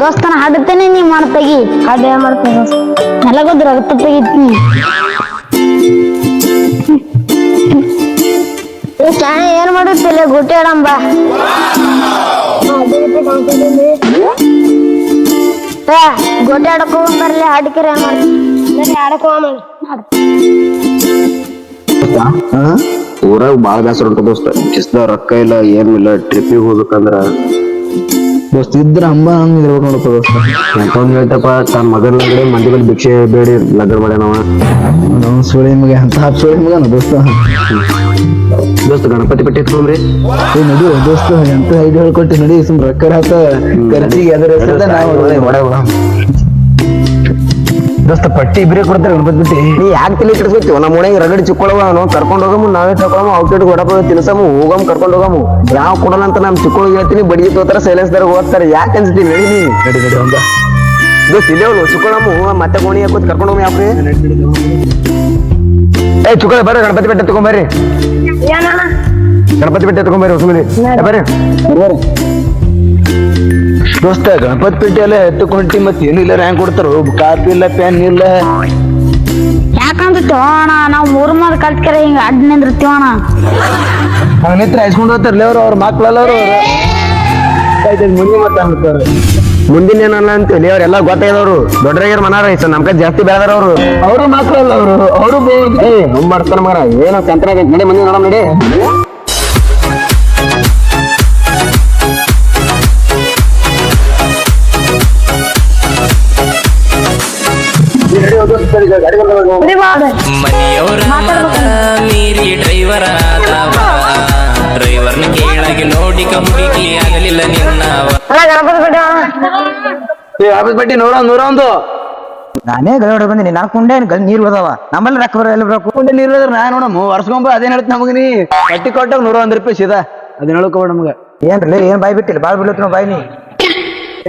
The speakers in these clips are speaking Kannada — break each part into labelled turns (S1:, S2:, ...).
S1: ದೋಸ್ತನ ಹಾಡುತ್ತೇನೆ ನೀ ಮಾಡ್ತಾಗಿ ಹಾಡು ಏನ್ ಮಾಡ್ತೀನಿ ನೆಲಗೊದ್ರ ರಕ್ತ ತೆಗಿತೀನಿ. ಏ ಕ್ಯಾಣೆ ಏನ್ ಮಾಡುತ್ತಿಲ್ಲ ಗುಟ್ಟಿ ಆಡಂಬ ಏ ಗೋಟೆ ಆಡಕ್ ಹೋಗ್ ಬರ್ಲಿ ಹಾಡ್ಕಿರ ಏನ್ ಮಾಡಿ ಆಡಕ್ ಹೋಗ
S2: ಊರಾಗ ಬಾಳ ಬೇಸರ ಉಂಟು ದೋಸ್ತ. ಕಿಸ್ದ ರೊಕ್ಕ ಇಲ್ಲ ಏನಿಲ್ಲ ಟ್ರಿಪ್ಪಿಗೆ ಹೋಗ್ಬೇಕಂದ್ರ
S3: ದೋಸ್ತ ಇದ್ರ ಅಂಬ ಹಂಗ ಇರ್ಬೇಕು ನೋಡಪ್ಪ ದೋಸ್ತ
S2: ಎಂತವ್ನು ಹೇಳ್ತಪ್ಪ ತನ್ನ ಮಗನ ಕಡೆ ಮಂದಿ ಮೇಲೆ ಭಿಕ್ಷೆ ಬೇಡಿ ಲಗ್ನ ಮಾಡ್ಯಾನವ
S3: ನಾವು ಸುಳಿ ಮಗ ಅಂತ ಸುಳಿ ಮಗನ ದೋಸ್ತ?
S2: ದೋಸ್ತ ಗಣಪತಿ ಪಟ್ಟಿ ಎತ್ಕೊಂಡ್ರಿ
S3: ಏ ನಡಿ ದೋಸ್ತ ಎಂತ ಐದು ಹೇಳ್ಕೊಟ್ಟು ನಡಿ ಸುಮ್ ರೊಕ್ಕ ಹಾಕ ಖರ್ಚಿಗೆ ಅದರ ಹೆಸರದ ನಾವು ದೋಸ್ತ ಪಟ್ಟಿ ಇಬ್ಬರೇ ಕೊಡ್ತಾರೆ ಗಣಪತಿ ಪಟ್ಟಿ
S2: ನೀ ಯಾಕೆ ತಲೆ ಕೆಡಿಸ್ಕೊತೀವ? ನಮ್ಮ ಮನೆಗೆ ರಗಡಿ ಚಿಕ್ಕೊಳವ ನಾವು ಕರ್ಕೊಂಡು ಹೋಗಮು ನಾವೇ ತಗೊಳಮ ಔಟ್ಲೆಟ್ ಹೊಡಪ ತಿನ್ಸಮು ಹೋಗಮ್ ಕರ್ಕೊಂಡು ಹೋಗಮು. ಯಾವ ಕೊಡಲ್ಲ ಅಂತ ನಮ್ಮ ಚಿಕ್ಕೊಳಗೆ ಹೇಳ್ತೀನಿ ಬಡಿಗೆ ತೋತಾರ ಸೈಲೆನ್ಸ್ ದಾರ ಓದ್ತಾರೆ. ಯಾಕೆ ಅನ್ಸ್ತೀನಿ ನಡಿ ನೀ
S3: ನಡಿ ನಡಿ ಒಂದ
S2: ದೋಸ್ತ ಅವ್ನು ಚಿಕ್ಕೊಳಮು ಮತ್ತೆ ಕೋಣಿ ಹಾಕೋದು ಕರ್ಕೊಂಡು ಹೋಗಮ್ ಯಾಕೆ ಏ ಚಿಕ್ಕೊಳ ಬರ್ರಿ ಗಣಪತಿ ಬೆಟ್ಟ ತಗೊಂಬರ್ರಿ ಗಣಪತಿ ಬೆಟ್ಟ ತಗೊಂಬರ್ರಿ ಹೊಸಮನಿ. ಬರ್ರಿ.
S3: ದೋಸ್ತ ಗಣಪತಿ ಪಟ್ಟಿ ಎಲ್ಲ ಎತ್ತುಕೊಂಟಿ ಮತ್ತೆ ಏನು ಇಲ್ಲ ರ್ಯಾಂಕ್ ಕೊಡ್ತಾರೋ? ಕಾಪಿ ಇಲ್ಲ ಪೆನ್ ಇಲ್ಲ.
S1: ಯಾಕಂತ ತೋಣ ನಾವು ಮೂರು ಮಾರು ಕಲ್ತ್ಕರ ಹಿಂಗ ಅಡ್ ನಿಂದಿರ್ತೀವಣ
S3: ಅವನಿತ್ರ ಹೈಸ್ಕೊಂಡು ಹೋಗ್ತಾರಲ್ಲ ಅವ್ರು ಅವ್ರ ಮಕ್ಳೆಲ್ಲ ಅವರು. ಮುಂದೆ ಮಾತಾಡ್ತಾರೆ
S2: ಮುಂದಿನ ಏನಲ್ಲ ಅಂತೇಳಿ ಅವ್ರೆಲ್ಲ ಗೊತ್ತಾಗಿದವ್ರು ದೊಡ್ಡರಾಗ್ಯಾರ ಮನಾರ ಸರ್ ನಮ್ ಕಡೆ ಜಾಸ್ತಿ ಬೆಳೆದಾರ ಅವರು.
S3: ಅವರು ಮಕ್ಳಲ್ಲ ಅವರು ಅವರು
S2: ಏ ಹಂಗ್ ಮಾಡ್ತಾರ ಮಗ ಏನೋ ಕಂತ್ರ ನಡಿ ಮಂದಿ ನೋಡಮ್ ನಡಿ.
S4: ಮೀರಿ ಡ್ರೈವರ್ ಆದವ. ಡ್ರೈವರ್ನ ಕೇಳಾಗಿ ನೋಡಿ ಕಂಪ್ಲೀಟ್ಲಿ ಆಗಲಿಲ್ಲ ನಿನ್ನವ.
S3: ಆಫೀಸ್ ಪಟ್ಟಿ ನೂರ ನೂರ ಒಂದು. ನಾನೇ ಗಡಿ ಬಂದಿನಿ ನಾ ಕುಂಡೆ ನೀರು ಬದಾವ ನಮ್ಮಲ್ಲಿ ರೊಕ್ಕ ಬರ ಎಲ್ಲ ಬರಬೇಕು ಕುಂಡೆ ನೀರು ಹೋದ್ರೆ ನಾನು ನೋಡಮ್ಮ ವರ್ಷಕೊಂಬ ಅದೇನ್ ಹೇಳ್ತ ನಮಗ ನೀ. ಕಟ್ಟಿ ಕೊಟ್ಟಾಗ ನೂರ ಒಂದ್ ರೂಪಾಯಿ ಸೀದಾ. ಅದನ್ನ ಹೇಳ್ಕೊಬೇಡ ನಮ್ಗೆ. ಏನ್ರಿ ಏನ್ ಬಾಯ್ ಬಿಟ್ಟಿಲ್ಲ? ಬಾಳ್ ಬಿಡ್ಲತ್ತ ಬಾಯ್ ನೀ.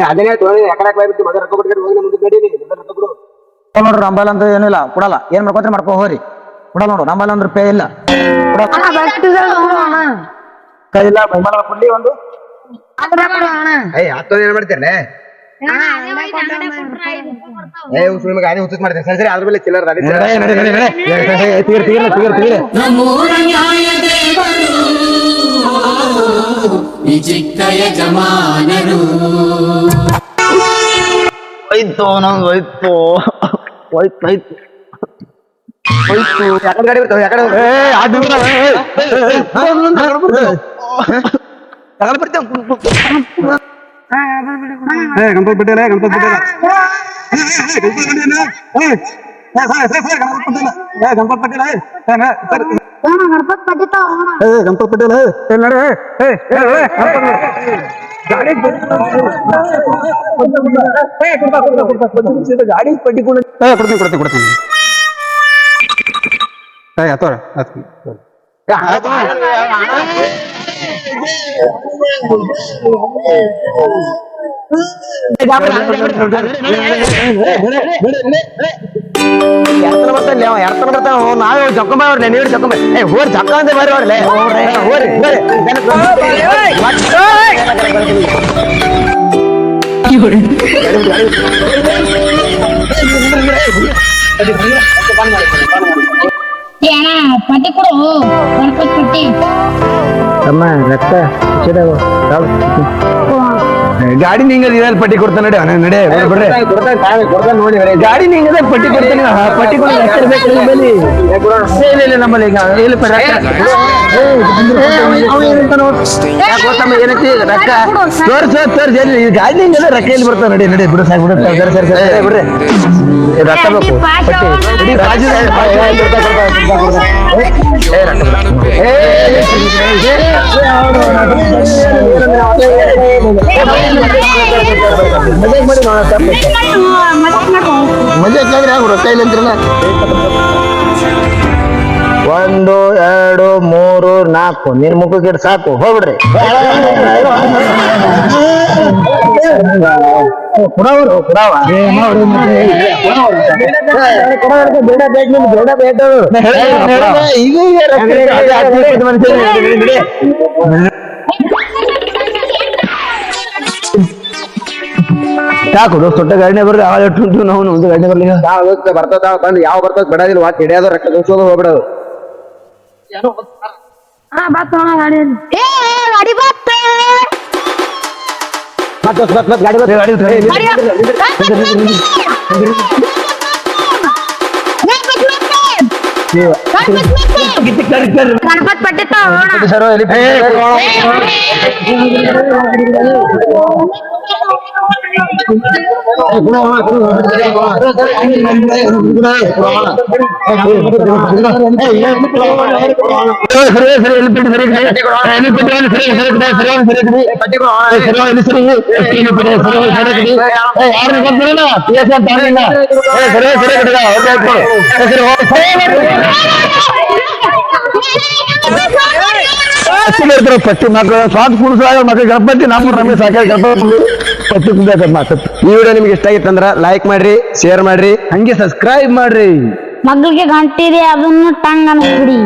S2: ಅದೇ ಯಾಕಡೆ ಮಗ ರೊಕ್ಕ ಬಿಟ್ಟು ಹೋಗಿ ನಮ್ದು ಗಡಿ ನೀ ರೊಕ್ಕ ಕೊಡು.
S3: ನೋಡ್ರಿ ನಂಬಲ್ ಅಂತ ಏನಿಲ್ಲ ಕೊಡಲ್ಲ. ಏನ್ ಮಾಡ್ಕೋತ್ರಿ ಮಾಡ್ಕೊ ಹೋರಿ ಕೊಡಲ್ಲ ನೋಡು ನಂಬಲ್ ಅಂದ್ರೆ ಪೇ ಇಲ್ಲ. ಕೈ ಇಲ್ಲ ಬೈಮಲ ಕೊಡ್ಲಿ ಒಂದು.
S2: ಏಯ್ ಹತ್ತೊಂದು ಏನ್ ಅದ್ರ
S3: ನಡೆ, ನಡೆ. ತೀರ್ ತೀರ್ ತೀರ್ ತೀರ್
S4: ನಮ್ಮೂರ ನ್ಯಾಯ ದೇವರು ಈ ಚಿಕ್ಕ ಯಜಮಾನರು
S3: ಹೋಯ್ತು ನಂದು ಹೋಯ್ತು. ಹೋಯ್ತು ಹೋಯ್ತು ಹೋಯ್ತು
S2: ಯಾಕಡೆ ಗಾಡಿ ಬರ್ತಾವ ಯಾಕಡೆ
S3: ಏ ಅದು ಏ, ಏ, ಏ, ಏ, ತಗೊಂಡ್ ಬರ್ತೀವಿ.
S2: ಏ ಗಣಪತಿ ಬಿಟ್ಟಿಲ್ಲ ಗಣಪತಿ ಪಟೇಲ ಗಣಪತಿ ಬಿಟ್ಟಿಲ್ಲ
S1: ಗಣಪತಿ ಪಟ್ಟಿ ತಗೋಣ
S2: ಗಣಪತಿ ಬಿಟ್ಟಿಲ್ಲ
S3: ಗಾಡಿ ಪಟ್ಟಿ ಕೂಡ
S2: ಕೊಡ್ತೀನಿ ಕೊಡ್ತೀನಿ ಕೊಡ್ತೀನಿ ಏ ಹತ್ತೋರ ಎರ್ತನ ಬರ್ತಾನೆ ಅವ ಎರ್ತನ ಬರ್ತಾನ ಅವ ನಾವೇ ಜಕ್ಕೊಂಬ ಅವ್ರಲ್ಲ ನೀವು ಜಕ್ಕೊಂಬ ಏ ಹೋರಿ ಜಕ್ಕ ಅಂತ ಬರ್ರಿ ಅವ್ರಲ್ಲ ಹೋರಿ ಹೋರಿ
S1: ಏನ ಪಟ್ಟಿ ಕೊಡು ಗಣಪತಿ ಪಟ್ಟಿ
S3: ಅಮ್ಮ ರಕ್ತ ಗಾಡಿ ನಿಂಗ ಇದ್ರಲ್ಲಿ ಪಟ್ಟಿ ಕೊಡ್ತಾನೆ ನಡೆ ಅವನ ನಡೆ ಬಿಡ್ರಿ
S2: ನೋಡಿ
S3: ಗಾಡಿ ನಿಂಗೆ ಪಟ್ಟಿ ಕೊಡ್ತಾನೆ ಪಟ್ಟಿ ಕೊಡಿ ನಿಮ್ಮಲ್ಲಿ. ಇಲ್ಲ ಇಲ್ಲ ನಮ್ಮಲ್ಲಿ ಈಗ ಇಲ್ಲ ಪ- ರಕ್ತ ಏ, ಅವ ಏನಂತ ನೋಡು. ಯಾಕ್ ಗೊತ್ತಮ್ಮ ಏನೈತಿ ರೊಕ್ಕ ತೋರ್ ತೋರ್ ಗಾಡಿ ನಿಂಗೆ ರೊಕ್ಕ ಎಲ್ಲಿ ಬರ್ತಾವ ನಡಿ ನಡಿ ಬಿಡು ಸಾಕು ಬಿಡು ಸರಿ ಸರಿ ಸರಿ ಸರಿ, ಬಿಡ್ರಿ ರೊಕ್ಕ ಬೇಕು ಪಟ್ಟಿ ರಾಜು, ಏ, ರೊಕ್ಕ ಏ, ಮಾಡಿ ನೋಡ ತಪ್ಪು ಮಜಾಕ್ ಅಂತಿರಲ್ಲ ಒಂದು ಎರಡು ಮೂರು ನಾಲ್ಕು. ನಿನ್ ಮುಖಕ್ಕೆ ಇಟ್ಟು ಸಾಕು ಹೋಗ್ಬಿಡ್ರಿ. ಕುಡವರು ಕುಡವ.
S5: ಯಾಕೆ ದೋಸ್ತ ದೊಡ್ಡ ಗಾಡಿನೇ ಬರ್ದೆ ಆಳ ಇಟ್ಟು ನಾವು ಒಂದು ಗಾಡಿನೇ ಬರ್ಲಿ
S6: ಬರ್ತದ ಬಂದು ಯಾವ ಬರ್ತದ ಬಿಡೋದಿಲ್ಲ ವಾಟ್ ಹಿಡಿಯೋದು ರೊಕ್ಕ ದೋಸೋದು ಹೋಗ್ಬಿಡೋದು
S1: ಹಾ ಗಾಡಿ ಏ ಗಾಡಿ ಬಾತ್
S6: ಗಾಡಿ
S5: ಗಾಡಿ
S1: ಗಣಪತ್ ಪಟ್ಟಿತ್ತ
S5: ಸರ್ ಎಲ್ಲಿ ಸರಿ ಸರಿ ಎಲ್ಲಿ ಬಿಟ್ಟು ಸರಿ ಎಲ್ಲಿ ಬಿಟ್ಟು ಎಲ್ಲಿ ಸರಿ ಸರಿ ಸರಿ ಸರಿ ಸರಿ ಎಲ್ಲಿ ಸರಿ ಎಲ್ಲಿ ಬಿಟ್ಟು ಸರಿ ಸರಿ ಯಾರು ಗೊತ್ತಿಲ್ಲ ಎಸ್ ಅಂತ ಹೇಳಿಲ್ಲ ಏ ಸರಿ ಸರಿ ಬಿಡ ಹೋಗ್ಬೇಕು ಸರಿ ಪಟ್ಟಿ ಮಾಡ್ತಾರೆ ಪಟ್ಟಿ ಮಕ್ಕಳು ಸ್ವಾತ್ ಕುಡಿಸಾಗ ಮಕ್ಕಳು ಗಣಪತಿ ನಮ್ಮ ರಮೇಶ್ ಸಾಕ ಗಣಪತಿ ಮಾತು
S6: ಈ ವಿಡಿಯೋ ನಿಮ್ಗೆ ಇಷ್ಟ ಆಗಿತ್ತಂದ್ರ ಲೈಕ್ ಮಾಡ್ರಿ ಶೇರ್ ಮಾಡ್ರಿ,
S5: ಹಂಗೆ ಸಬ್ಸ್ಕ್ರೈಬ್ ಮಾಡ್ರಿ.
S1: ಮಗಳಿಗೆ ಗಂಟಿದೆ ಅದನ್ನು ಟಂಗ್ ಅನ್ಸ್ಬಿಡಿ